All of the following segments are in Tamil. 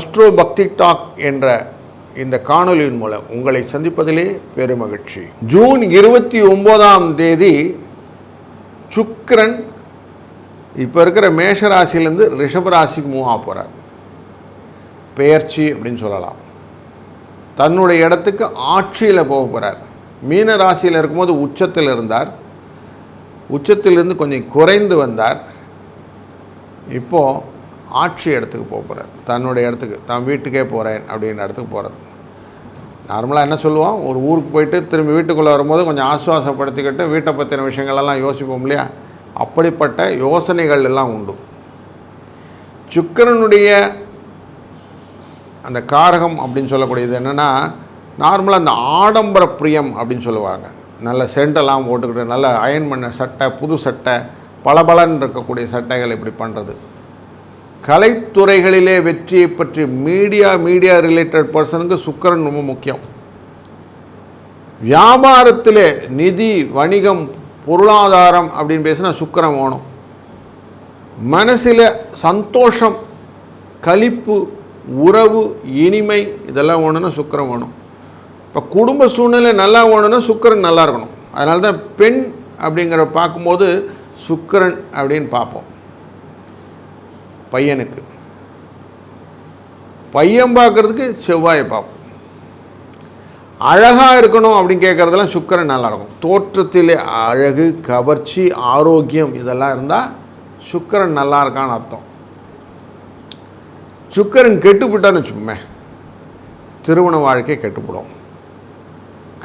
அஸ்ட்ரோ பக்தி டாக் என்ற இந்த காணொலியின் மூலம் உங்களை சந்திப்பதிலே பெருமகிழ்ச்சி. ஜூன் இருபத்தி ஒம்போதாம் தேதி சுக்கரன் இப்போ இருக்கிற மேஷ ராசியிலேருந்து ரிஷப ராசிக்கு மூவ் ஆக போகிறார் பெயர்ச்சி அப்படின்னு சொல்லலாம். தன்னுடைய இடத்துக்கு ஆட்சியில் போக போகிறார் மீன ராசியில் இருக்கும்போது உச்சத்தில் இருந்தார். உச்சத்திலிருந்து கொஞ்சம் குறைந்து வந்தார். இப்போது ஆட்சி இடத்துக்கு போக போகிறார் தன்னுடைய இடத்துக்கு தான் வீட்டுக்கே போகிறேன் அப்படின்ற இடத்துக்கு போகிறது நார்மலாக என்ன சொல்லுவோம் ஒரு ஊருக்கு போயிட்டு திரும்பி வீட்டுக்குள்ளே வரும்போது கொஞ்சம் ஆசுவாசப்படுத்திக்கிட்டு வீட்டை பற்றின விஷயங்களெல்லாம் யோசிப்போம் இல்லையா? அப்படிப்பட்ட யோசனைகள் எல்லாம் உண்டு. சுக்கரனுடைய அந்த காரகம் அப்படின்னு சொல்லக்கூடியது என்னென்னா நார்மலாக அந்த ஆடம்பர பிரியம் அப்படின்னு சொல்லுவாங்க. நல்ல சென்டெல்லாம் போட்டுக்கிட்டு நல்ல அயன் பண்ண சட்டை புது சட்டை பளபளன்னு இருக்கக்கூடிய சட்டைகள் இப்படி பண்ணுறது கலைத்துறைகளிலே வெற்றியை பற்றி மீடியா மீடியா ரிலேட்டட் பர்சனுக்கு சுக்கரன் ரொம்ப முக்கியம். வியாபாரத்திலே நிதி வணிகம் பொருளாதாரம் அப்படின்னு பேசினா சுக்கரம் வேணும். மனசில் சந்தோஷம் களிப்பு உறவு இனிமை இதெல்லாம் வேணும்னா சுக்கரம் வேணும். இப்போ குடும்ப சூழ்நிலை நல்லா வேணும்னா சுக்கரன் நல்லா இருக்கணும். அதனால தான் பெண் அப்படிங்கிற பார்க்கும்போது சுக்கரன் அப்படின்னு பார்ப்போம். பையனுக்கு. பையன் பார்க்குறதுக்கு செவ்வாயை பார்ப்போம். அழகாக இருக்கணும் அப்படின்னு கேட்குறதெல்லாம் சுக்கரன் நல்லாயிருக்கும் தோற்றத்திலே அழகு கவர்ச்சி ஆரோக்கியம் இதெல்லாம் இருந்தால் சுக்கரன் நல்லா இருக்கான்னு அர்த்தம். சுக்கரன் கெட்டுப்பிட்டான்னு வச்சுக்கோமே திருமண வாழ்க்கை கெட்டுப்படும்.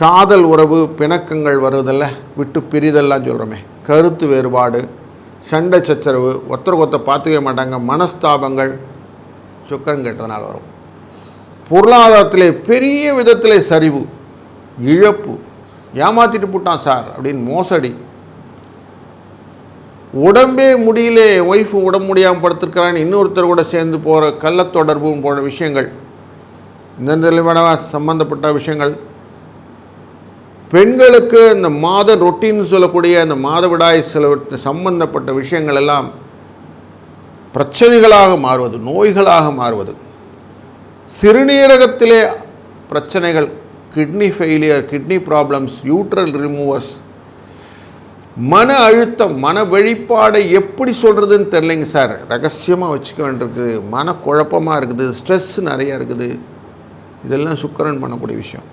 காதல் உறவு பிணக்கங்கள் வருவதில்ல விட்டு பிரிதெல்லாம் சொல்கிறோமே கருத்து வேறுபாடு சண்டை சச்சரவு ஒருத்தருக்கு ஒருத்தர் பார்த்துக்கவே மாட்டாங்க மனஸ்தாபங்கள் சுக்கரம் கெட்டதுனால வரும். பொருளாதாரத்திலே பெரிய விதத்தில் சரிவு இழப்பு. ஏமாற்றிட்டு போட்டான் சார் அப்படின்னு மோசடி. உடம்பே முடியல ஒய்ஃப் உடம்பு முடியாமல் படுத்திருக்கிறான்னு இன்னொருத்தர் கூட சேர்ந்து போகிற கள்ளத்தொடர்பு போன்ற விஷயங்கள். இந்த நிலைமையான சம்மந்தப்பட்ட விஷயங்கள். பெண்களுக்கு இந்த மாத ரொட்டின்னு சொல்லக்கூடிய அந்த மாதவிடாய் சில சம்பந்தப்பட்ட விஷயங்கள் எல்லாம் பிரச்சனைகளாக மாறுவது நோய்களாக மாறுவது. சிறுநீரகத்திலே பிரச்சனைகள் கிட்னி ஃபெயிலியர் கிட்னி ப்ராப்ளம்ஸ் யூட்ரல் ரிமூவர்ஸ் மன அழுத்தம் மன வெளிப்பாடை எப்படி சொல்கிறதுன்னு தெரிலைங்க சார். ரகசியமாக வச்சுக்க வேண்டியிருக்குது மன குழப்பமாக இருக்குது. ஸ்ட்ரெஸ் நிறையா இருக்குது. இதெல்லாம் சுக்கரன் பண்ணக்கூடிய விஷயம்.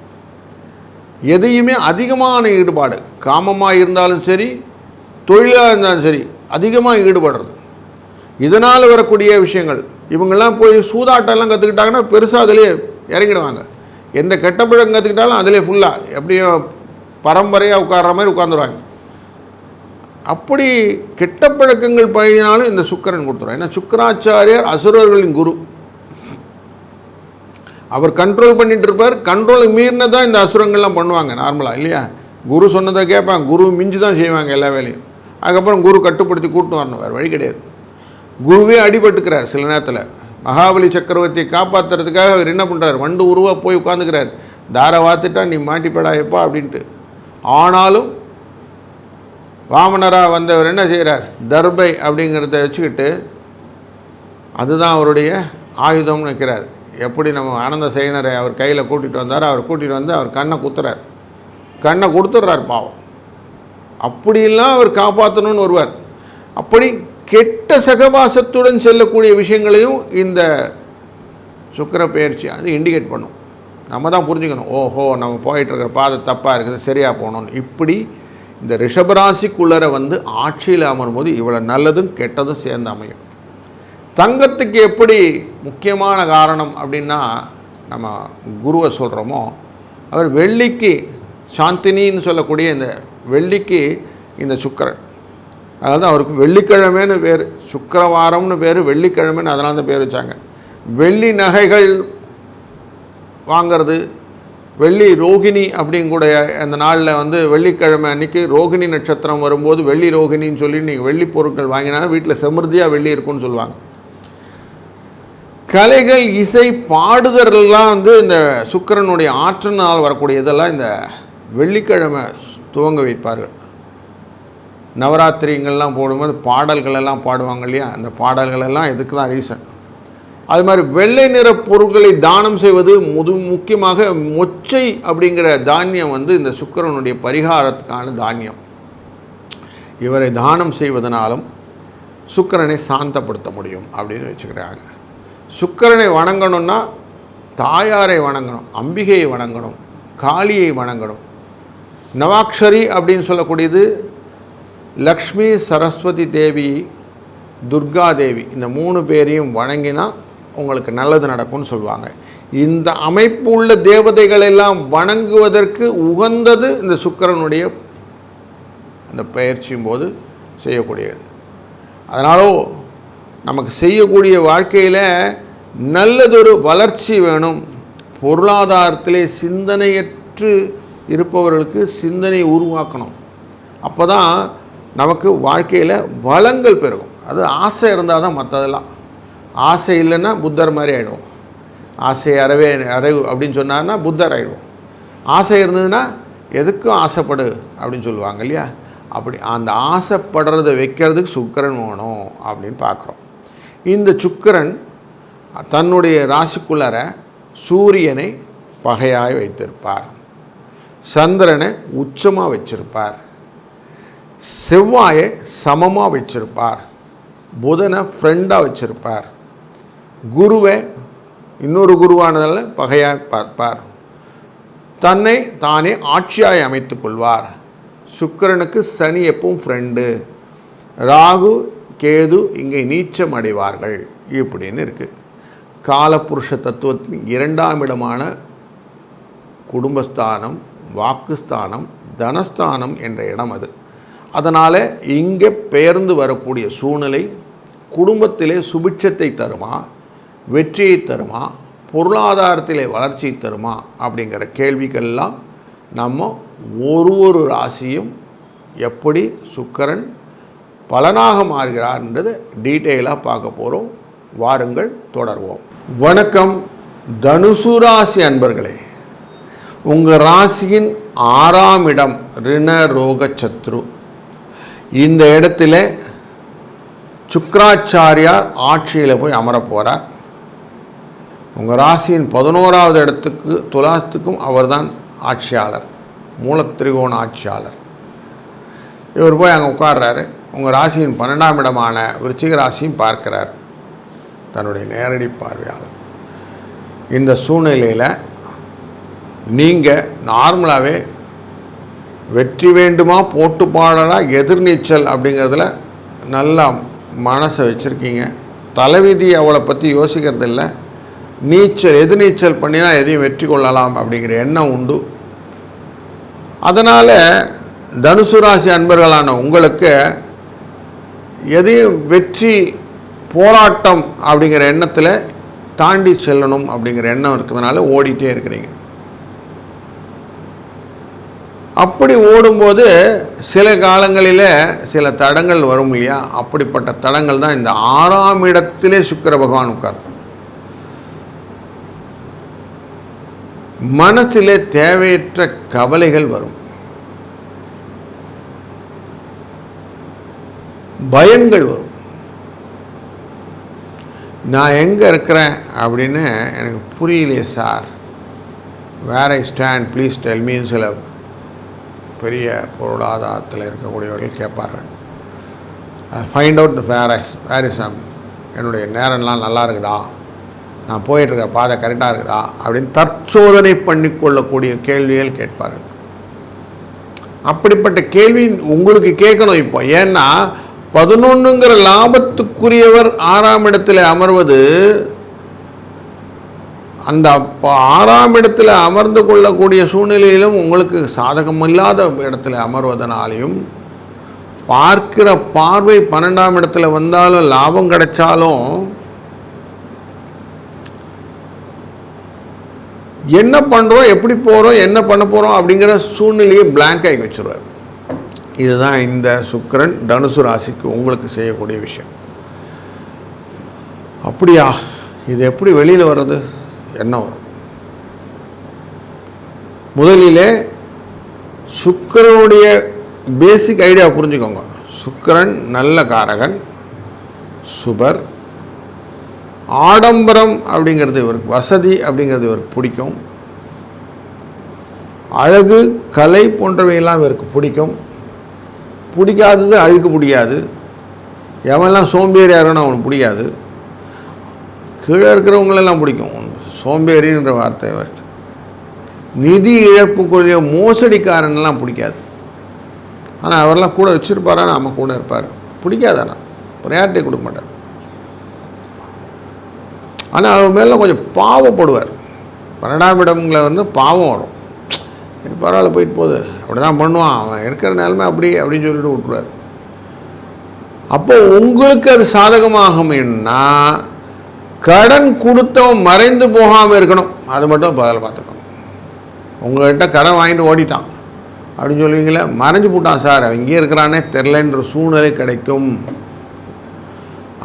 எதையுமே அதிகமான ஈடுபாடு காமமாக இருந்தாலும் சரி தொழிலாக இருந்தாலும் சரி அதிகமாக ஈடுபடுறது. இதனால் வரக்கூடிய விஷயங்கள் இவங்கெல்லாம் போய் சூதாட்டம்லாம் கற்றுக்கிட்டாங்கன்னா பெருசாக அதிலே இறங்கிடுவாங்க. எந்த கெட்ட பழக்கம் கற்றுக்கிட்டாலும் அதிலே ஃபுல்லாக எப்படியோ பரம்பரையாக உட்கார்ற மாதிரி உட்காந்துருவாங்க அப்படி கெட்ட பழக்கங்கள் பழகினாலும் இந்த சுக்கரன் கொடுத்துருவாங்க ஏன்னா சுக்கராச்சாரியார் அசுரர்களின் குரு. அவர் கண்ட்ரோல் பண்ணிட்டு இருப்பார் கண்ட்ரோலுக்கு மீறினதான் இந்த அசுரங்கள்லாம் பண்ணுவாங்க நார்மலாக இல்லையா? குரு சொன்னதை கேட்பாங்க குரு மிஞ்சி தான் செய்வாங்க எல்லா வேலையும். அதுக்கப்புறம் குரு கட்டுப்படுத்தி கூட்டு வரணும் வேறு வழி கிடையாது. குருவே அடிபட்டுக்கிறார் சில நேரத்தில். மகாபலி சக்கரவர்த்தியை காப்பாற்றுறதுக்காக அவர் என்ன பண்ணுறார் வண்டு உருவாக போய் உட்காந்துக்கிறார் தாரை வாத்துட்டா நீ மாட்டிப்படா எப்பா? அப்படின்ட்டு. ஆனாலும் வாமனராக வந்தவர் என்ன செய்கிறார் தர்பை அப்படிங்கிறத வச்சுக்கிட்டு அதுதான் அவருடைய ஆயுதம்னு வைக்கிறார். எப்படி நம்ம ஆனந்த சேனரை அவர் கையில் கூட்டிகிட்டு வந்தார் அவர் கூட்டிகிட்டு வந்து அவர் கண்ணை குத்துறார். கண்ணை கொடுத்துட்றார் பாவம். அப்படியெல்லாம் அவர் காப்பாற்றணும்னு வருவார் அப்படி கெட்ட சகவாசத்துடன் செல்லக்கூடிய விஷயங்களையும் இந்த சுக்கர பயிற்சி அது இண்டிகேட் பண்ணும். நம்ம தான் புரிஞ்சுக்கணும். ஓஹோ நம்ம போயிட்டுருக்கிற பாதை தப்பாக இருக்குது சரியாக போகணும்னு. இப்படி இந்த ரிஷபராசிக்குள்ளரை வந்து ஆட்சியில் அமரும்போது இவ்வளோ நல்லதும் கெட்டதும் சேர்ந்து அமையும். தங்கத்துக்கு எப்படி முக்கியமான காரணம் அப்படின்னா நம்ம குருவை சொல்கிறோமோ அவர் வெள்ளிக்கு சாந்தினின்னு சொல்லக்கூடிய இந்த வெள்ளிக்கு இந்த சுக்கரன். அதாவது அவருக்கு வெள்ளிக்கிழமைன்னு பேர் சுக்கரவாரம்னு பேர் வெள்ளிக்கிழமைன்னு அதனால தான் பேர் வச்சாங்க. வெள்ளி நகைகள் வாங்கிறது வெள்ளி ரோகிணி அப்படிங்கூடைய அந்த நாளில் வந்து வெள்ளிக்கிழமை அன்னைக்கு ரோகிணி நட்சத்திரம் வரும்போது வெள்ளி ரோகிணின்னு சொல்லி நீங்கள் வெள்ளி பொருட்கள் வாங்கினாலும் வீட்டில் செமிருதியாக வெள்ளி இருக்கும்னு சொல்லுவாங்க. கலைகள் இசை பாடுதல்லாம் வந்து இந்த சுக்கிரனுடைய ஆற்றனால் வரக்கூடிய இதெல்லாம் இந்த வெள்ளிக்கிழமை துவங்க வைப்பார்கள். நவராத்திரிங்கள்லாம் போடும்போது பாடல்கள் எல்லாம் பாடுவாங்க இல்லையா? அந்த பாடல்கள் எல்லாம் இதுக்கு தான் ரீசன் அது மாதிரி வெள்ளை நிற பொருட்களை தானம் செய்வது முது முக்கியமாக மொச்சை அப்படிங்கிற தானியம் வந்து இந்த சுக்கிரனுடைய பரிகாரத்துக்கான தானியம். இவரை தானம் செய்வதனாலும் சுக்கரனை சாந்தப்படுத்த முடியும் அப்படின்னு வச்சுக்கிறாங்க. சுக்கிரனை வணங்கணும்னா தாயாரை வணங்கணும் அம்பிகையை வணங்கணும் காளியை வணங்கணும். நவாக்ஷரி அப்படின்னு சொல்லக்கூடியது லக்ஷ்மி சரஸ்வதி தேவி துர்கா தேவி இந்த மூணு பேரையும் வணங்கினா உங்களுக்கு நல்லது நடக்கும்னு சொல்லுவாங்க. இந்த அமைப்பு உள்ள தேவதைகள் எல்லாம் வணங்குவதற்கு உகந்தது இந்த சுக்கிரனுடைய அந்த பயிற்சியும் போது செய்யக்கூடியது. அதனாலோ நமக்கு செய்யக்கூடிய வாழ்க்கையில் நல்லதொரு வளர்ச்சி வேணும். பொருளாதாரத்திலே சிந்தனையற்று இருப்பவர்களுக்கு சிந்தனை உருவாக்கணும். அப்போ தான் நமக்கு வாழ்க்கையில் வளங்கள் பெருகும். அது ஆசை இருந்தால் தான் மற்றதெல்லாம் ஆசை இல்லைன்னா புத்தர் மாதிரி ஆகிடும் ஆசை அறவே அறைவு அப்படின்னு சொன்னார்னா புத்தர் ஆகிடும் ஆசை இருந்ததுன்னா எதுக்கும் ஆசைப்படு அப்படின்னு சொல்லுவாங்க இல்லையா? அப்படி அந்த ஆசைப்படுறதை வைக்கிறதுக்கு சுக்கிரன் வேணும் அப்படின்னு பார்க்குறோம். இந்த சுக்கிரன் தன்னுடைய ராசிக்குள்ளார சூரியனை பகையாய் வைத்திருப்பார். சந்திரனை உச்சமாக வச்சிருப்பார். செவ்வாயை சமமாக வச்சிருப்பார். புதனை ஃப்ரெண்டாக வச்சிருப்பார். குருவை இன்னொரு குருவானதால் பகையாய் பார்ப்பார். தன்னை தானே ஆட்சியாய் அமைத்து கொள்வார். சுக்கிரனுக்கு சனி எப்பவும் ஃப்ரெண்டு ராகு கேது இங்கே நீச்சம் அடைவார்கள். இப்படின்னு இருக்குது காலபுருஷ தத்துவத்தின் இரண்டாம் இடமான குடும்பஸ்தானம் வாக்குஸ்தானம் தனஸ்தானம் என்ற இடம் அது. அதனால் இங்கே பெயர்ந்து வரக்கூடிய சூழ்நிலை குடும்பத்திலே சுபிட்சத்தை தருமா வெற்றியை தருமா பொருளாதாரத்திலே வளர்ச்சி தருமா அப்படிங்கிற கேள்விக்கெல்லாம் நம்ம ஒரு ஒரு ராசியும் எப்படி சுக்கரன் பலனாக மாறுகிறார்ன்றது டீட்டெயிலாக பார்க்க போகிறோம். வாருங்கள் தொடர்வோம். வணக்கம் தனுசு ராசி அன்பர்களே. உங்கள் ராசியின் ஆறாம் இடம் ரிண ரோக சத்ரு. இந்த இடத்துல சுக்கராச்சாரியார் ஆட்சியில் போய் அமர போகிறார் உங்கள் ராசியின் பதினோராவது இடத்துக்கு துலாசத்துக்கும் அவர்தான் ஆட்சியாளர் மூலத்திரிகோண ஆட்சியாளர். இவர் போய் அங்கே உட்கார்றாரு. உங்கள் ராசியின் பன்னெண்டாம் இடமான விருச்சிக ராசியும் பார்க்கிறார். தன்னுடைய நேரடி பார்வையாளர். இந்த சூழ்நிலையில் நீங்கள் நார்மலாகவே வெற்றி வேண்டுமா போட்டு பாடலா எதிர்நீச்சல் அப்படிங்கிறதுல நல்லா மனசை வச்சுருக்கீங்க. தலைவிதி அவளை பற்றி யோசிக்கிறது இல்லை நீச்சல் எதிர்நீச்சல் பண்ணினா எதையும் வெற்றி கொள்ளலாம் அப்படிங்கிற எண்ணம் உண்டு. அதனால் தனுசு ராசி அன்பர்களான உங்களுக்கு எதையும் வெற்றி போராட்டம் அப்படிங்கிற எண்ணத்தில் தாண்டி செல்லணும் அப்படிங்கிற எண்ணம் இருக்கிறதுனால ஓடிட்டே இருக்கிறீங்க. அப்படி ஓடும்போது சில காலங்களில் சில தடங்கள் வரும் இல்லையா? அப்படிப்பட்ட தடங்கள் தான் இந்த ஆறாம் இடத்திலே சுக்கர பகவான் உட்கார் மனசிலே தேவையற்ற கவலைகள் வரும். பயங்கள் வரும். நான் எங்கே இருக்கிறேன் அப்படின்னு எனக்கு புரியலையே sir. Where I stand please டெல்மின்னு சில பெரிய பொருளாதாரத்தில் இருக்கக்கூடியவர்கள் கேட்பார்கள். Find out where ice where is என்னுடைய நேரம்லாம் நல்லா இருக்குதா? நான் போயிட்டுருக்க பாதை கரெக்டாக இருக்குதா? அப்படின்னு தற்சோதனை பண்ணிக்கொள்ளக்கூடிய கேள்விகள் கேட்பார்கள். அப்படிப்பட்ட கேள்வி உங்களுக்கு கேட்கணும் இப்போ. ஏன்னா பதினொன்றுங்கிற லாபத்துக்குரியவர் ஆறாம் இடத்துல அமர்வது அந்த ஆறாம் இடத்துல அமர்ந்து கொள்ளக்கூடிய சூழ்நிலையிலும் உங்களுக்கு சாதகமில்லாத இடத்துல அமர்வதனாலையும் பார்க்கிற பார்வை பன்னெண்டாம் இடத்துல வந்தாலும் லாபம் கிடைச்சாலும் என்ன பண்ணுறோம் எப்படி போகிறோம் என்ன பண்ண போகிறோம் அப்படிங்கிற சூழ்நிலையை பிளாங்க் ஆகி வச்சுருவார். இதுதான் இந்த சுக்கரன் தனுசு ராசிக்கு உங்களுக்கு செய்யக்கூடிய விஷயம். அப்படியா? இது எப்படி வெளியில் வர்றது? என்ன வரும்? முதலிலே சுக்கிரனுடைய பேசிக் ஐடியா புரிஞ்சுக்கோங்க. சுக்கிரன் நல்ல காரகன் சுபர் ஆடம்பரம் அப்படிங்கிறது இவருக்கு வசதி அப்படிங்கிறது இவருக்கு பிடிக்கும். அழகு கலை போன்றவையெல்லாம் இவருக்கு பிடிக்கும். பிடிக்காதது அழுக்க முடியாது. எவன்லாம் சோம்பேறியாக இருக்கணும் அவனுக்கு பிடிக்காது. கீழே இருக்கிறவங்களெல்லாம் பிடிக்கும். சோம்பேறின்ற வார்த்தை இவருக்கு நிதி இழப்புக்குரிய மோசடிக்காரன்லாம் பிடிக்காது. ஆனால் அவரெல்லாம் கூட வச்சுருப்பாரா? நம்ம கூட இருப்பார். பிடிக்காது ஆனால் ப்ரையாரிட்டி கொடுக்க மாட்டார். ஆனால் அவர் மேலே கொஞ்சம் பாவப்படுவார். பன்னெண்டாம் இடம்ல வந்து பாவம் வரும். சரி பரவாயில்ல போயிட்டு போகுது. அப்படி தான் பண்ணுவான். அவன் இருக்கிற நிலைமை அப்படி அப்படின்னு சொல்லிட்டு விட்ருவார் அப்போ உங்களுக்கு அது சாதகமாகும்னா கடன் கொடுத்தவன் மறைந்து போகாமல் இருக்கணும். அது மட்டும் பதில் பார்த்துக்கணும். உங்கள்கிட்ட கடன் வாங்கிட்டு ஓடிட்டான். அப்படின்னு சொல்லுவீங்களே மறைஞ்சு போட்டான் சார். அவன் இங்கே இருக்கிறானே தெரிலன்ற சூழ்நிலை கிடைக்கும்.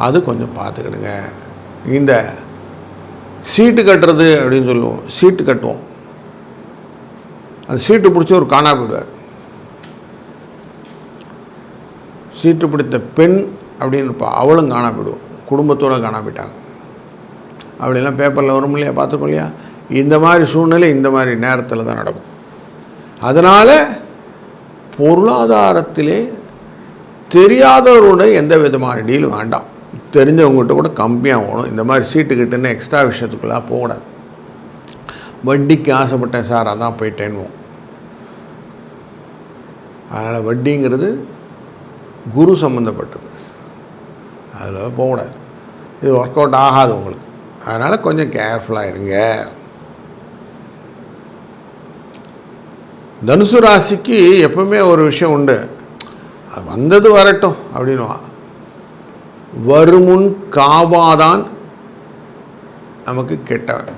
அது கொஞ்சம் பார்த்துக்கிடுங்க. இந்த சீட்டு கட்டுறது அப்படின்னு சொல்லுவோம். சீட்டு கட்டுவோம். அந்த சீட்டு பிடிச்சி ஒரு காணா போயிடுவார். சீட்டு பிடித்த பெண் அப்படின்னு இருப்பா அவளும் காணா போயிடுவோம் குடும்பத்தோடு காணா போயிட்டாங்க. அப்படிலாம் பேப்பரில் வரும் இல்லையா பார்த்துக்கோ இல்லையா? இந்த மாதிரி சூழ்நிலை இந்த மாதிரி நேரத்தில் தான் நடக்கும். அதனால் பொருளாதாரத்திலே தெரியாதவரோட எந்த விதமான டீலும் வேண்டாம். தெரிஞ்சவங்ககிட்ட கூட கம்மியாக போகணும். இந்த மாதிரி சீட்டு கிட்டுன்னு எக்ஸ்ட்ரா விஷயத்துக்குள்ளே போகக்கூடாது. வட்டிக்கு ஆசைப்பட்டேன் சார் அதான் போயிட்டேன்னுவோம். அதனால் வட்டிங்கிறது குரு சம்மந்தப்பட்டது அதில் போகக்கூடாது. இது ஒர்க் அவுட் ஆகாது உங்களுக்கு. அதனால் கொஞ்சம் கேர்ஃபுல்லாக இருங்க. தனுசு ராசிக்கு எப்பவுமே ஒரு விஷயம் உண்டு. அது வந்தது வரட்டும் அப்படின்வான் வருமுன் காவாதான் நமக்கு கெட்டவன்.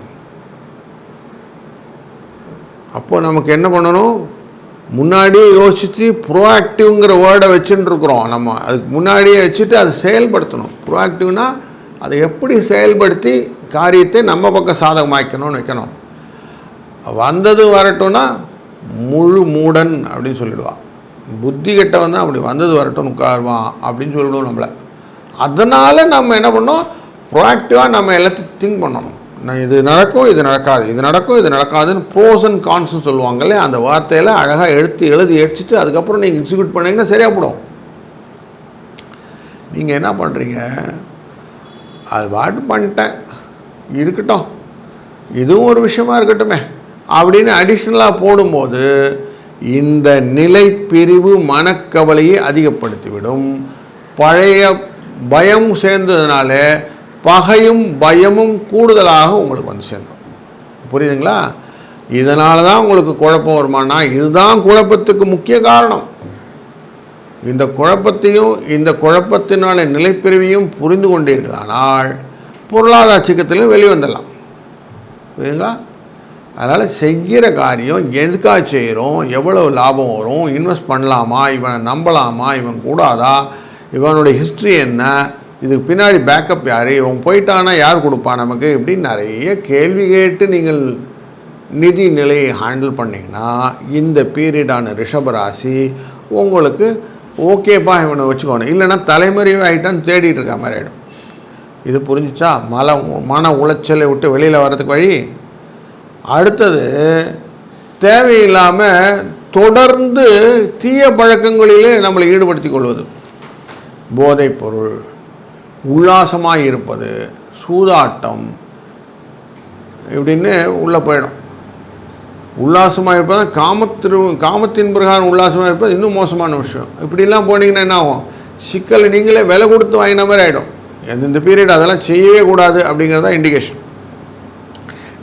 அப்போ நமக்கு என்ன பண்ணணும்? முன்னாடியே யோசித்து ப்ரோஆக்டிவ்ங்கிற வேர்டை வச்சுட்டு இருக்கிறோம் நம்ம. அதுக்கு முன்னாடியே வச்சுட்டு அதை செயல்படுத்தணும். ப்ரோஆக்டிவ்னா அதை எப்படி செயல்படுத்தி காரியத்தை நம்ம பக்கம் சாதகமாக்கணும்னு வைக்கணும். வந்தது வரட்டும்னா முழு மூடன் அப்படின்னு சொல்லிடுவான் புத்தி கெட்டவன் தான் அப்படி வந்தது வரட்டும் உட்காருவான் அப்படின்னு சொல்லிடுவோம் நம்மளை. அதனால் நம்ம என்ன பண்ணோம் ப்ரோஆக்டிவாக நம்ம எல்லாத்தையும் திங்க் பண்ணணும். நான் இது நடக்கும் இது நடக்காது. இது நடக்கும் இது நடக்காதுன்னு ப்ரோஸ் அண்ட் கான்ஸ்னு சொல்லுவாங்கல்ல அந்த வார்த்தையில் அழகாக எடுத்து எழுதி அடிச்சுட்டு அதுக்கப்புறம் நீங்கள் எக்ஸிக்யூட் பண்ணீங்கன்னா சரியாக போடும். நீங்கள் என்ன பண்ணுறீங்க அது பாட்டு பண்ணிட்டேன். இருக்கட்டும். இதுவும் ஒரு விஷயமா இருக்கட்டுமே. அப்படின்னு அடிஷ்னலாக போடும்போது இந்த நிலை பிரிவு மனக்கவலையை அதிகப்படுத்திவிடும். பழைய பயம் சேர்ந்ததுனால பகையும் பயமும் கூடுதலாக உங்களுக்கு வந்து சேர்ந்துடும் புரியுதுங்களா? இதனால தான் உங்களுக்கு குழப்பம் வருமானா? இதுதான் குழப்பத்துக்கு முக்கிய காரணம். இந்த குழப்பத்தையும் இந்த குழப்பத்தினால நிலைப்பிரிவையும் புரிந்து கொண்டீர்களானால் பொருளாதார சிக்கத்திலும் வெளிவந்துடலாம் புரியுதுங்களா? அதனால் செய்கிற காரியம் எதுக்காக செய்கிறோம்? எவ்வளோ லாபம் வரும்? இன்வெஸ்ட் பண்ணலாமா? இவனை நம்பலாமா? இவன் கூடாதா? இவனுடைய ஹிஸ்ட்ரி என்ன? இதுக்கு பின்னாடி பேக்கப் யார்? இவன் போயிட்டானா யார் கொடுப்பா நமக்கு? இப்படின்னு நிறைய கேள்வி கேட்டு நீங்கள் நிதி நிலையை ஹேண்டில் பண்ணிங்கன்னா இந்த பீரியடான ரிஷபராசி உங்களுக்கு ஓகேப்பா இவனை வச்சுக்கோணும். இல்லைன்னா தலைமுறையே ஆகிட்டான்னு தேடிட்டு இருக்க மாதிரி ஆகிடும் இது புரிஞ்சிச்சா? மல மன உளைச்சலை விட்டு வெளியில் வர்றதுக்கு வழி? அடுத்தது தேவையில்லாமல் தொடர்ந்து தீய பழக்கங்களிலே நம்மளை ஈடுபடுத்திக் கொள்வது. போதைப் பொருள் உல்லாசமாக இருப்பது சூதாட்டம் இப்படின்னு உள்ளே போயிடும். உல்லாசமாக இருப்பது காமத்திரு காமத்தின் பிரகாரம் உல்லாசமாக இருப்பது இன்னும் மோசமான விஷயம். இப்படிலாம் போனீங்கன்னா என்ன ஆகும்? சிக்கல் நீங்களே விலை கொடுத்து வாங்கின மாதிரி ஆகிடும் எந்தெந்த பீரியட் அதெல்லாம் செய்யவே கூடாது அப்படிங்கிறது தான் இண்டிகேஷன்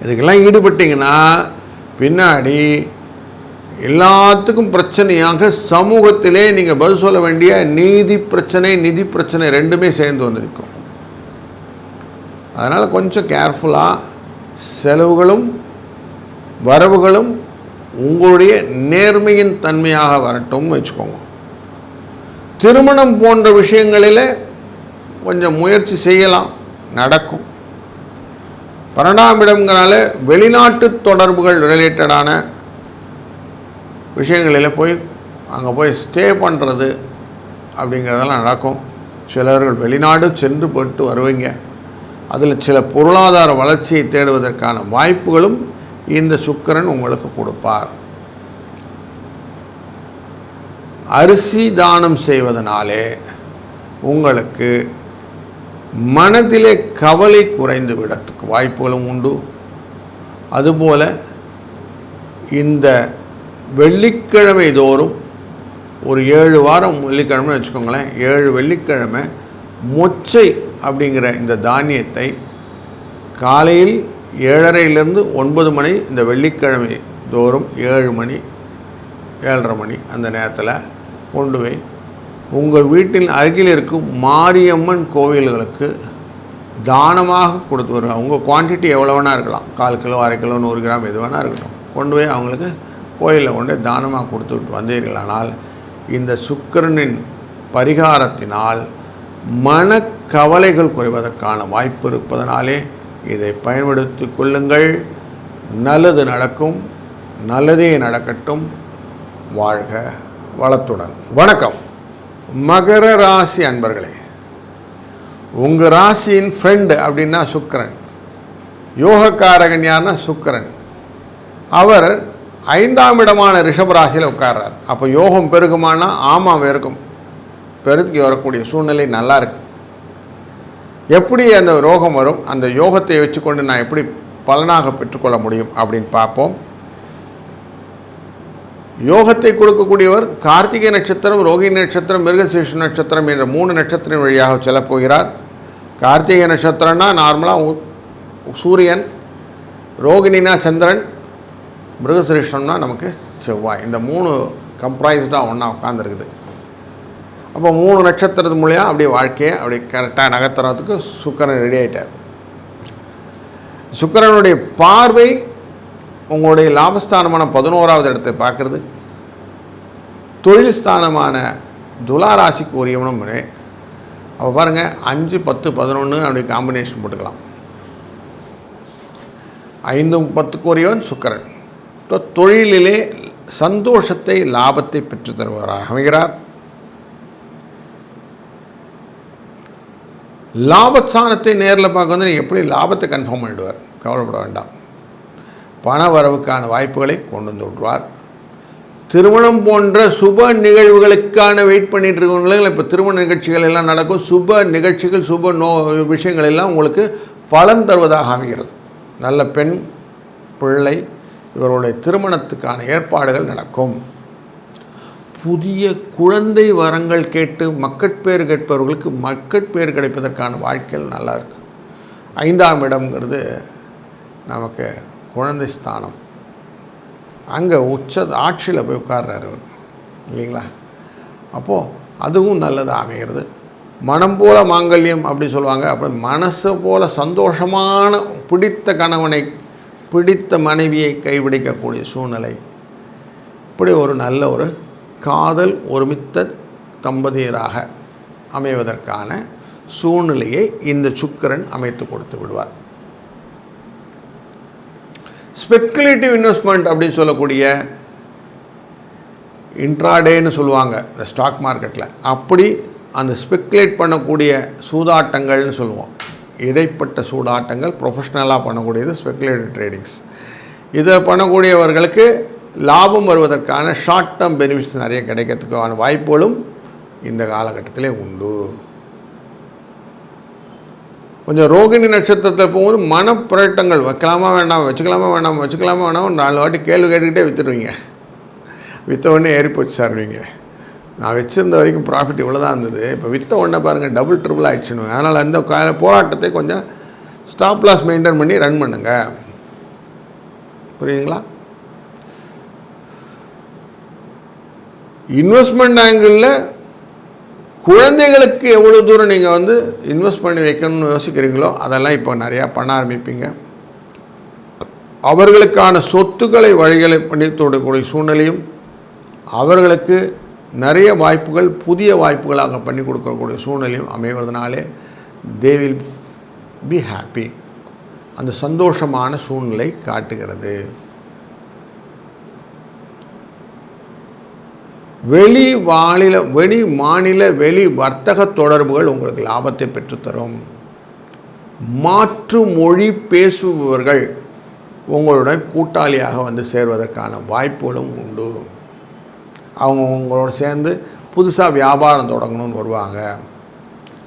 இதுக்கெல்லாம் ஈடுபட்டிங்கன்னா பின்னாடி எல்லாத்துக்கும் பிரச்சனையாக சமூகத்திலே நீங்கள் பதில் சொல்ல வேண்டிய நீதி பிரச்சனை நிதி பிரச்சனை ரெண்டுமே சேர்ந்து வந்திருக்கும். அதனால் கொஞ்சம் கேர்ஃபுல்லாக செலவுகளும் வரவுகளும் உங்களுடைய நேர்மையின் தன்மையாக வரட்டும்னு வச்சுக்கோங்க. திருமணம் போன்ற விஷயங்களில் கொஞ்சம் முயற்சி செய்யலாம் நடக்கும். பன்னெண்டாம் இடம்ங்கிறனால வெளிநாட்டு தொடர்புகள் ரிலேட்டடான விஷயங்களில் போய் அங்கே போய் ஸ்டே பண்ணுறது அப்படிங்கிறதெல்லாம் நடக்கும். சிலர்கள் வெளிநாடு சென்று போட்டு வருவீங்க. அதில் சில பொருளாதார வளர்ச்சியை தேடுவதற்கான வாய்ப்புகளும் இந்த சுக்கரன் உங்களுக்கு கொடுப்பார். அரிசி தானம் செய்வதனாலே உங்களுக்கு மனதிலே கவலை குறைந்து விடத்துக்கு வாய்ப்புகளும் உண்டு. அதுபோல் இந்த வெள்ளிக்கிழமை தோறும் ஒரு ஏழு வாரம் வெள்ளிக்கிழமைன்னு வச்சுக்கோங்களேன் ஏழு வெள்ளிக்கிழமை மொச்சை அப்படிங்கிற இந்த தானியத்தை காலையில் ஏழரையிலிருந்து ஒன்பது மணி இந்த வெள்ளிக்கிழமை தோறும் ஏழு மணி ஏழரை மணி அந்த நேரத்தில் கொண்டு போய் உங்கள் வீட்டின் அருகில் இருக்கும் மாரியம்மன் கோவில்களுக்கு தானமாக கொடுத்து வருவாங்க. உங்கள் குவான்டிட்டி எவ்வளோ வேணா இருக்கலாம். கால் கிலோ அரை கிலோ நூறு கிராம் எது வேணா இருக்கட்டும். கொண்டு போய் அவங்களுக்கு கோயிலில் கொண்டு தானமாக கொடுத்துட்டு வந்தீர்களானால் இந்த சுக்கிரனின் பரிகாரத்தினால் மனக்கவலைகள் குறைவதற்கான வாய்ப்பு இருப்பதனாலே இதை பயன்படுத்தி கொள்ளுங்கள். நல்லது நடக்கும் நல்லதே நடக்கட்டும். வாழ்க வளத்துடன். வணக்கம். மகர ராசி அன்பர்களே உங்கள் ராசியின் ஃப்ரெண்டு அப்படின்னா சுக்கிரன். யோகக்காரகன் யாருன்னா சுக்கரன். அவர் ஐந்தாம் இடமான ரிஷபராசியில் உட்கார்றார். அப்போ யோகம் பெருகுமானா? ஆமாம் இருக்கும் பெருக்கி வரக்கூடிய சூழ்நிலை நல்லா இருக்கு. எப்படி அந்த ரோகம் வரும்? அந்த யோகத்தை வச்சுக்கொண்டு நான் எப்படி பலனாக பெற்றுக்கொள்ள முடியும் அப்படின்னு பார்ப்போம். யோகத்தை கொடுக்கக்கூடியவர் கார்த்திகை நட்சத்திரம் ரோகிணி நட்சத்திரம் மிருகசீஷ நட்சத்திரம் என்ற மூணு நட்சத்திரம் வழியாக செல்லப்போகிறார். கார்த்திகை நட்சத்திரம்னா நார்மலாக சூரியன் ரோகிணினா சந்திரன் மிருகசிரேஷம்னா நமக்கு செவ்வாய். இந்த மூணு கம்ப்ரைஸ்டாக ஒன்றா உட்காந்துருக்குது அப்போ மூணு நட்சத்திரத்து மூலியம் அப்படியே வாழ்க்கையை அப்படி கரெக்டாக நகர்த்துறதுக்கு சுக்கரன் ரெடி ஆகிட்டார் சுக்கரனுடைய பார்வை உங்களுடைய லாபஸ்தானமான பதினோராவது இடத்தை பார்க்குறது. தொழில் ஸ்தானமான துலாராசிக்கு உரியவனும் அப்போ பாருங்கள் அஞ்சு பத்து பதினொன்று அப்படி காம்பினேஷன் போட்டுக்கலாம். ஐந்தும் பத்துக்கு உரியவன் சுக்கரன். தொழிலிலே சந்தோஷத்தை லாபத்தை பெற்று தருவாராக அமைகிறார். லாபஸ்தானத்தை நேரில் பார்க்க வந்து எப்படி லாபத்தை கன்ஃபார்ம் பண்ணிடுவார்? கவலைப்பட வேண்டாம். பண வரவுக்கான வாய்ப்புகளை கொண்டு வந்து விடுவார். திருமணம் போன்ற சுப நிகழ்வுகளுக்கான வெயிட் பண்ணிட்டு இருக்கவங்களே இப்போ திருமண நிகழ்ச்சிகள் எல்லாம் நடக்கும். சுப நிகழ்ச்சிகள் சுப நோ விஷயங்கள் எல்லாம் உங்களுக்கு பலன் தருவதாக அமைகிறது. நல்ல பெண் பிள்ளை இவர்களுடைய திருமணத்துக்கான ஏற்பாடுகள் நடக்கும். புதிய குழந்தை வரங்கள் கேட்டு மக்கட்பேர் கேட்பவர்களுக்கு மக்கட்பேர் கிடைப்பதற்கான வாழ்க்கை நல்லா இருக்கு. ஐந்தாம் இடம்ங்கிறது நமக்கு குழந்தை ஸ்தானம். அங்கே உச்ச ஆட்சியில் போய் உட்கார்றாரு அவர் இல்லைங்களா? அப்போது அதுவும் நல்லதாக அமைகிறது மனம் போல மாங்கல்யம் அப்படி சொல்லுவாங்க. அப்படி மனசு போல சந்தோஷமான பிடித்த கணவனை பிடித்த மனைவியை கைவிடிக்கக்கூடிய சூழ்நிலை. இப்படி ஒரு நல்ல ஒரு காதல் ஒருமித்த தம்பதியராக அமைவதற்கான சூழ்நிலையை இந்த சுக்கிரன் அமைத்து கொடுத்து விடுவார். ஸ்பெக்குலேட்டிவ் இன்வெஸ்ட்மெண்ட் அப்படின்னு சொல்லக்கூடிய இன்ட்ராடேன்னு சொல்லுவாங்க இந்த ஸ்டாக் மார்க்கெட்டில் அப்படி அந்த ஸ்பெக்குலேட் பண்ணக்கூடிய சூதாட்டங்கள்னு சொல்லுவோம். இடைப்பட்ட சூடாட்டங்கள் ப்ரொஃபஷ்னலாக பண்ணக்கூடியது ஸ்பெக்குலேட்டிவ் ட்ரேடிங்ஸ் இதை பண்ணக்கூடியவர்களுக்கு லாபம் வருவதற்கான ஷார்ட் டேர்ம் பெனிஃபிட்ஸ் நிறைய கிடைக்கிறதுக்கான வாய்ப்புகளும் இந்த காலகட்டத்திலே உண்டு. கொஞ்சம் ரோகிணி நட்சத்திரத்தில் போகும்போது மனப்புரட்டங்கள் வைக்கலாமா வேண்டாம் வச்சுக்கலாமா வேண்டாம் வச்சுக்கலாமா வேண்டாம் நாலு வாட்டி கேள்வி கேட்டுக்கிட்டே விற்றுடுவீங்க விற்ற உடனே ஏறி போச்சு சார்வீங்க நான் வச்சுருந்த வரைக்கும் ப்ராஃபிட் இவ்வளோ தான் இருந்தது. இப்போ விற்ற உடனே பாருங்கள் டபுள் ட்ரிபிள் ஆகிடுச்சுன்னு அதனால் அந்த கா- போராட்டத்தை கொஞ்சம் ஸ்டாப் லாஸ் மெயின்டைன் பண்ணி ரன் பண்ணுங்க. புரியுங்களா இன்வெஸ்ட்மெண்ட் ஆங்கிளில் குழந்தைகளுக்கு எவ்வளோ தூரம் நீங்கள் வந்து இன்வெஸ்ட் பண்ணி வைக்கணும்னு யோசிக்கிறீங்களோ அதெல்லாம் இப்போ நிறையா பண்ண ஆரம்பிப்பீங்க. அவர்களுக்கான சொத்துக்களை வழிகளை பண்ணி தொடக்கூடிய சூழ்நிலையும் அவர்களுக்கு நிறைய வாய்ப்புகள் புதிய வாய்ப்புகளாக பண்ணி கொடுக்கக்கூடிய சூழ்நிலையும் அமைவதனாலே தே வில் பி ஹாப்பி அந்த சந்தோஷமான சூழ்நிலை காட்டுகிறது. வெளி மாநில வெளி மாநில வெளி வர்த்தக தொடர்புகள் உங்களுக்கு லாபத்தை பெற்றுத்தரும் மாற்று மொழி பேசுபவர்கள் உங்களுடன் கூட்டாளியாக வந்து சேர்வதற்கான வாய்ப்புகளும் உண்டு. அவங்க உங்களோட சேர்ந்து புதுசாக வியாபாரம் தொடங்கணும்னு வருவாங்க.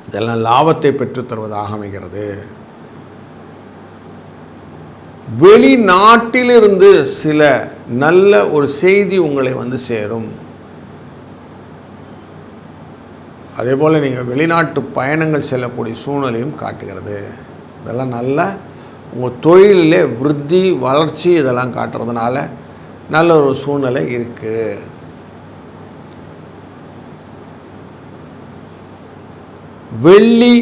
இதெல்லாம் லாபத்தை பெற்றுத்தருவதாக அமைகிறது. வெளிநாட்டிலிருந்து சில நல்ல ஒரு செய்தி உங்களை வந்து சேரும். அதே போல் நீங்கள் வெளிநாட்டு பயணங்கள் செல்லக்கூடிய சூழ்நிலையும் காட்டுகிறது. இதெல்லாம் நல்ல உங்கள் தொழிலில் விருத்தி வளர்ச்சி இதெல்லாம் காட்டுறதுனால நல்ல ஒரு சூழ்நிலை இருக்குது வெள்ளி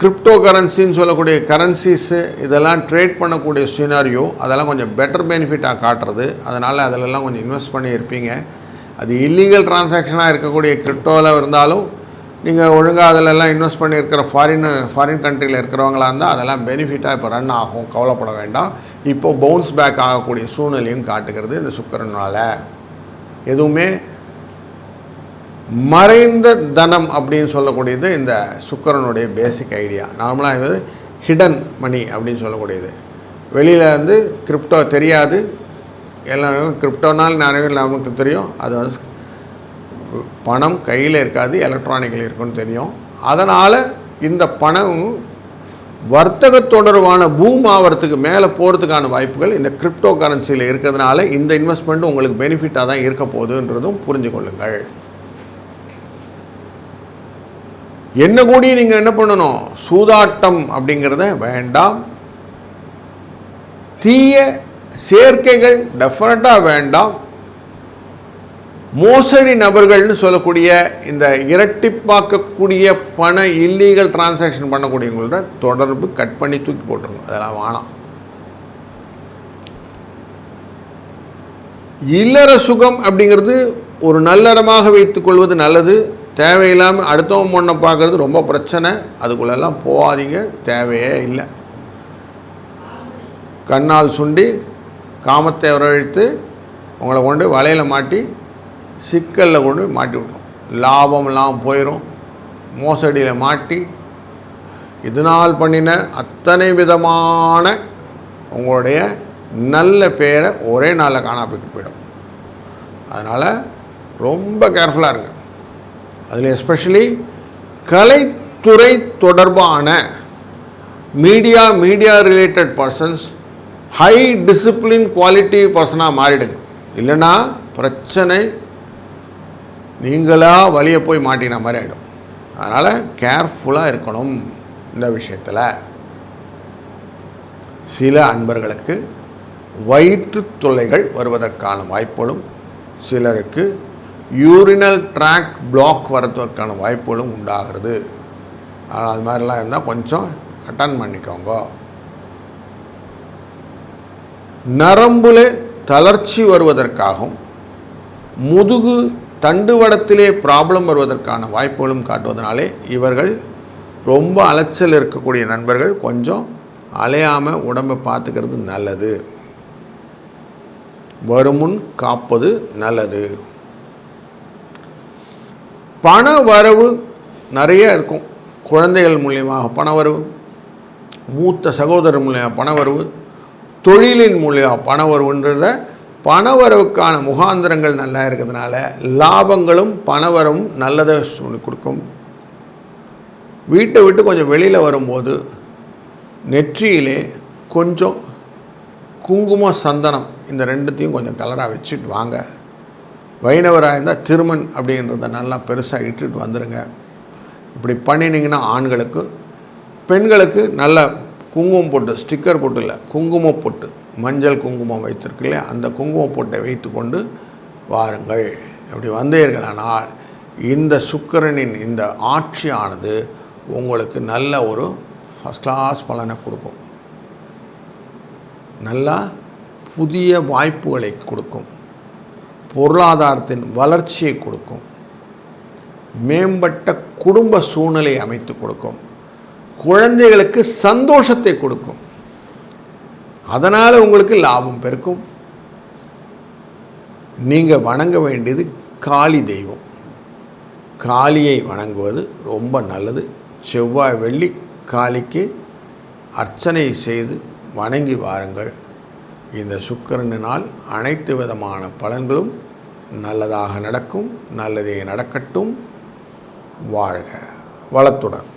கிரிப்டோ கரன்சின்னு சொல்லக்கூடிய கரன்சிஸு இதெல்லாம் ட்ரேட் பண்ணக்கூடிய சினாரியோ அதெல்லாம் கொஞ்சம் பெட்டர் பெனிஃபிட்டாக காட்டுறது. அதனால் அதிலெல்லாம் கொஞ்சம் இன்வெஸ்ட் பண்ணி இருப்பீங்க அது இல்லீகல் டிரான்சாக்ஷனாக இருக்கக்கூடிய கிரிப்டோவில் இருந்தாலும் நீங்கள் ஒழுங்காக அதிலெல்லாம் இன்வெஸ்ட் பண்ணியிருக்கிற ஃபாரின் ஃபாரின் கண்ட்ரியில் இருக்கிறவங்களா இருந்தால் அதெல்லாம் பெனிஃபிட்டாக இப்போ ரன் ஆகும். கவலைப்பட வேண்டாம். இப்போது பவுன்ஸ் பேக் ஆகக்கூடிய சூழ்நிலையும் காட்டுகிறது இந்த சுக்கரனால். எதுவுமே மறைந்த தனம் அப்படின்னு சொல்லக்கூடியது இந்த சுக்கரனுடைய பேசிக் ஐடியா நார்மலாக இது ஹிடன் மணி அப்படின்னு சொல்லக்கூடியது. வெளியில் வந்து கிரிப்டோ தெரியாது. எல்லாம் கிரிப்டோனால் நிறைய நமக்கு தெரியும். அது வந்து பணம் கையில் இருக்காது எலக்ட்ரானிக்கில் இருக்குன்னு தெரியும். அதனால் இந்த பணம் வர்த்தக தொடர்பான பூம் ஆகிறதுக்கு மேலே போகிறதுக்கான வாய்ப்புகள் இந்த கிரிப்டோ கரன்சியில் இருக்கிறதுனால இந்த இன்வெஸ்ட்மெண்ட் உங்களுக்கு பெனிஃபிட்டாக தான் இருக்க போகுதுன்றதும் புரிஞ்சு கொள்ளுங்கள் என்ன கூடி நீங்கள் என்ன பண்ணணும்? சூதாட்டம் அப்படிங்கிறத வேண்டாம். தீய சேர்க்கைகள் டெஃபினட்டாக வேண்டாம். மோசடி நபர்கள்னு சொல்லக்கூடிய இந்த இரட்டிப்பாக்கக்கூடிய பண இல்லீகல் டிரான்சாக்ஷன் பண்ணக்கூடியவங்களோட தொடர்பு கட் பண்ணி தூக்கி போட்டுருங்க அதெல்லாம் வேணாம். இல்லற சுகம் அப்படிங்கிறது ஒரு நல்லறமாக வைத்துக்கொள்வது நல்லது. தேவையில்லாமல் அடுத்தவன் பொண்ணை பார்க்குறது ரொம்ப பிரச்சனை. அதுக்குள்ளெல்லாம் போகாதீங்க. தேவையே இல்லை. கண்ணால் சுண்டி காமத்தை வரவழைத்து உங்களை கொண்டு வலையில் மாட்டி சிக்கலில் கொண்டு மாட்டி விட்ரும் லாபம்லாம் போயிடும் மோசடியில் மாட்டி இதனால் பண்ணின அத்தனை விதமான உங்களுடைய நல்ல பேரை ஒரே நாளில் காணாப்பிட்டு போயிடும். அதனால் ரொம்ப கேர்ஃபுல்லாக இருங்க. அதில் எஸ்பெஷலி கலைத்துறை தொடர்பான media media related persons high discipline quality பர்சனாக மாறிடுங்க. இல்லைன்னா பிரச்சனை நீங்களாக வழியை போய் மாட்டின மாதிரி ஆகிடும் அதனால் கேர்ஃபுல்லாக இருக்கணும் இந்த விஷயத்தில். சில அன்பர்களுக்கு வயிற்று தொல்லைகள் வருவதற்கான வாய்ப்புகளும் சிலருக்கு யூரினல் ட்ராக் பிளாக் வரதற்கான வாய்ப்புகளும் உண்டாகிறது. ஆனால் அது மாதிரிலாம் இருந்தால் கொஞ்சம் அட்டன் பண்ணிக்கோங்க. நரம்புல தளர்ச்சி வருவதற்காகவும் முதுகு தண்டுவடத்திலே ப்ராப்ளம் வருவதற்கான வாய்ப்புகளும் காட்டுவதனாலே இவர்கள் ரொம்ப அலைச்சல் இருக்கக்கூடிய நண்பர்கள் கொஞ்சம் அலையாமல் உடம்பை பார்த்துக்கிறது நல்லது. வருமுன் காப்பது நல்லது. பண வரவு நிறைய இருக்கும். குழந்தைகள் மூலியமாக பண வரவு மூத்த சகோதரர் மூலியமாக பண வரவு தொழிலின் மூலியமாக பண வரவுன்றத பணவரவுக்கான முகாந்திரங்கள் நல்லா இருக்கிறதுனால லாபங்களும் பணவரவும் நல்லதை சொல்லி கொடுக்கும். வீட்டை விட்டு கொஞ்சம் வெளியில் வரும்போது நெற்றியிலே கொஞ்சம் குங்கும சந்தனம் இந்த ரெண்டுத்தையும் கொஞ்சம் கலராக வச்சுட்டு வாங்க. வைணவராக இருந்தால் திருமண் அப்படின்றத நல்லா பெருசாக இட்டுட்டு வந்துடுங்க இப்படி பண்ணினீங்கன்னா ஆண்களுக்கு பெண்களுக்கு நல்ல குங்குமம் போட்டு ஸ்டிக்கர் போட்டு இல்லை குங்குமம் பொட்டு மஞ்சள் குங்குமம் வைத்திருக்கு இல்லையா? அந்த குங்குமம் பொட்டை வைத்து கொண்டு வாருங்கள் இப்படி வந்தீர்களானால் இந்த சுக்கிரனின் இந்த ஆட்சியானது உங்களுக்கு நல்ல ஒரு ஃபஸ்ட் கிளாஸ் பலனை கொடுக்கும். நல்லா புதிய வாய்ப்புகளை கொடுக்கும். பொருளாதாரத்தின் வளர்ச்சியை கொடுக்கும். மேம்பட்ட குடும்ப சூழ்நிலை அமைத்து கொடுக்கும். குழந்தைகளுக்கு சந்தோஷத்தை கொடுக்கும். அதனால் உங்களுக்கு லாபம் பெருக்கும். நீங்கள் வணங்க வேண்டியது காளி தெய்வம். காளியை வணங்குவது ரொம்ப நல்லது. செவ்வாய் வெள்ளி காளிக்கு அர்ச்சனை செய்து வணங்கி வாருங்கள். இந்த சுக்கரனினால் அனைத்து விதமான பலன்களும் நல்லதாக நடக்கும் நல்லதே நடக்கட்டும். வாழ்க வளத்துடன்.